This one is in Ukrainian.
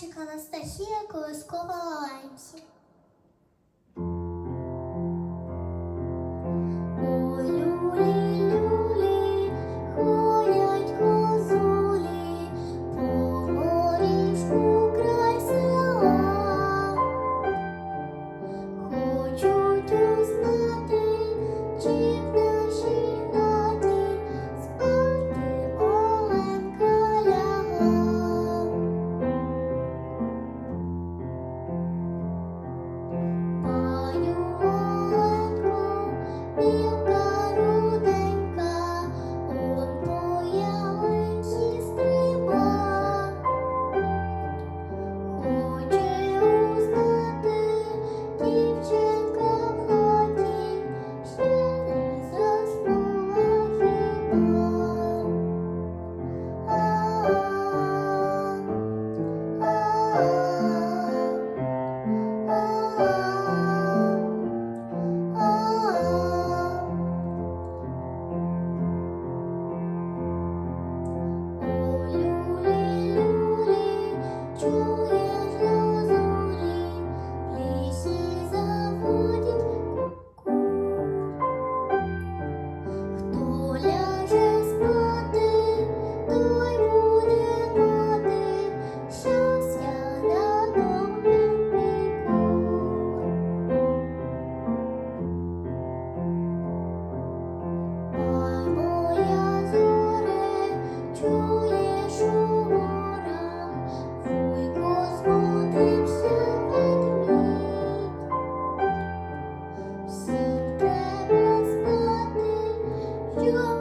Романчик Анастасія Колоскова Лаленсі. you